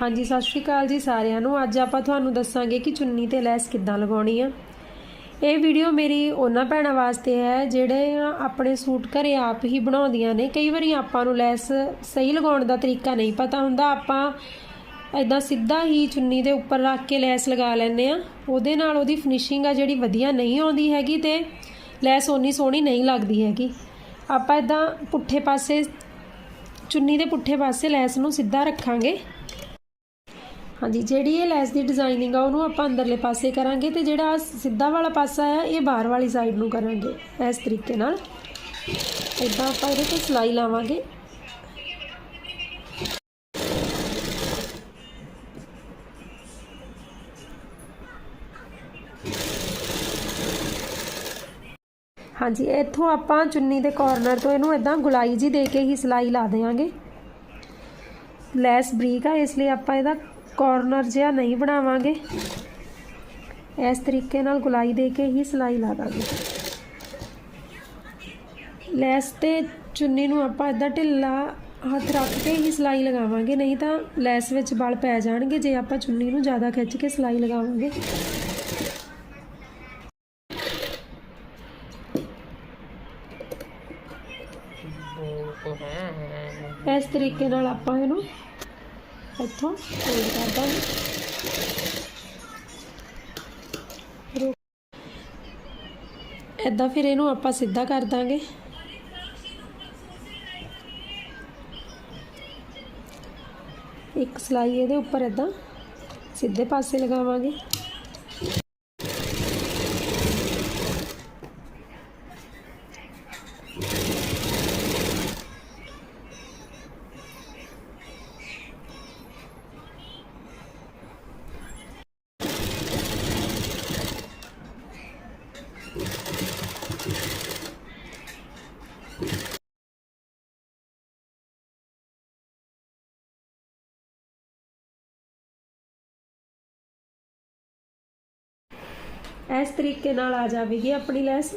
ਹਾਂਜੀ, ਸਤਿ ਸ਼੍ਰੀ ਅਕਾਲ ਜੀ ਸਾਰਿਆਂ ਨੂੰ। ਅੱਜ ਆਪਾਂ ਤੁਹਾਨੂੰ ਦੱਸਾਂਗੇ ਕਿ ਚੁੰਨੀ ਤੇ ਲੈਸ ਕਿੱਦਾਂ ਲਗਾਉਣੀ ਆ। ਇਹ ਵੀਡੀਓ ਮੇਰੀ ਉਹਨਾਂ ਭੈਣਾਂ ਵਾਸਤੇ ਹੈ ਜਿਹੜੇ ਆਪਣੇ ਸੂਟ ਘਰੇ ਆਪ ਹੀ ਬਣਾਉਂਦੀਆਂ ਨੇ। ਕਈ ਵਾਰੀ ਆਪਾਂ ਨੂੰ ਲੈਸ ਸਹੀ ਲਗਾਉਣ ਦਾ ਤਰੀਕਾ ਨਹੀਂ ਪਤਾ ਹੁੰਦਾ। ਆਪਾਂ ਇਦਾਂ ਸਿੱਧਾ ਹੀ ਚੁੰਨੀ ਦੇ ਉੱਪਰ ਰੱਖ ਕੇ ਲੈਸ ਲਗਾ ਲੈਂਦੇ ਆ। ਉਹਦੇ ਨਾਲ ਉਹਦੀ ਫਿਨਿਸ਼ਿੰਗ ਆ ਜਿਹੜੀ ਵਧੀਆ ਨਹੀਂ ਆਉਂਦੀ ਹੈਗੀ ਤੇ ਲੈਸ ਓਨੀ ਸੋਹਣੀ ਨਹੀਂ ਲੱਗਦੀ ਹੈਗੀ। ਆਪਾਂ ਇਦਾਂ ਪੁੱਠੇ ਪਾਸੇ, ਚੁੰਨੀ ਦੇ ਪੁੱਠੇ ਪਾਸੇ ਲੈਸ ਨੂੰ ਸਿੱਧਾ ਰੱਖਾਂਗੇ। ਹਾਂਜੀ, ਜਿਹੜੀ ਇਹ ਲੈਸ ਦੀ ਡਿਜ਼ਾਈਨਿੰਗ ਆ, ਉਹਨੂੰ ਆਪਾਂ ਅੰਦਰਲੇ ਪਾਸੇ ਕਰਾਂਗੇ ਤੇ ਜਿਹੜਾ ਸਿੱਧਾ ਵਾਲਾ ਪਾਸਾ ਆ, ਇਹ ਬਾਹਰ ਵਾਲੀ ਸਾਈਡ ਨੂੰ ਕਰਾਂਗੇ, ਇਸ ਤਰੀਕੇ ਨਾਲ। ਇਦਾਂ ਆਪਾਂ ਇਹਦੇ ਤੇ ਸਲਾਈ ਲਾਵਾਂਗੇ। ਹਾਂਜੀ, ਇੱਥੋਂ ਆਪਾਂ ਚੁੰਨੀ ਦੇ ਕਾਰਨਰ ਤੋਂ ਇਹਨੂੰ ਇਦਾਂ ਗੁਲਾਈ ਜੀ ਦੇ ਕੇ ਹੀ ਸਲਾਈ ਲਾ ਦੇਵਾਂਗੇ ਲੈਸ ਬਰੀਕ ਆ, ਇਸ ਲਈ ਆਪਾਂ ਇਹਦਾ ਕਾਰਨਰ ਜਿਹਾ ਨਹੀਂ ਬਣਾਵਾਂਗੇ। ਇਸ ਤਰੀਕੇ ਨਾਲ ਗੁਲਾਈ ਦੇ ਕੇ ਹੀ ਸਲਾਈ ਲਾ ਦਾਂਗੇ। ਲੈਸ ਤੇ ਚੁੰਨੀ ਨੂੰ ਆਪਾਂ ਇਦਾਂ ਢਿੱਲਾ ਹੱਥ ਰੱਖ ਕੇ ਹੀ ਸਲਾਈ ਲਗਾਵਾਂਗੇ, ਨਹੀਂ ਤਾਂ ਲੈਸ ਵਿੱਚ ਬਲ ਪੈ ਜਾਣਗੇ, ਜੇ ਆਪਾਂ ਚੁੰਨੀ ਨੂੰ ਜ਼ਿਆਦਾ ਖਿੱਚ ਕੇ ਸਲਾਈ ਲਗਾਵਾਂਗੇ। ਇਸ ਤਰੀਕੇ ਨਾਲ ਆਪਾਂ ਇਹਨੂੰ ਇੱਥੋਂ ਫੋਲਡ ਕਰ ਦਾਂਗੇ ਇਦਾਂ ਫਿਰ ਇਹਨੂੰ ਆਪਾਂ ਸਿੱਧਾ ਕਰ ਦਾਂਗੇ। ਇੱਕ ਸਲਾਈ ਇਹਦੇ ਉੱਪਰ ਇਦਾਂ ਸਿੱਧੇ ਪਾਸੇ ਲਗਾਵਾਂਗੇ। ਇਸ ਤਰੀਕੇ ਨਾਲ ਆ ਜਾਵੇਗੀ ਆਪਣੀ ਲੈਸ?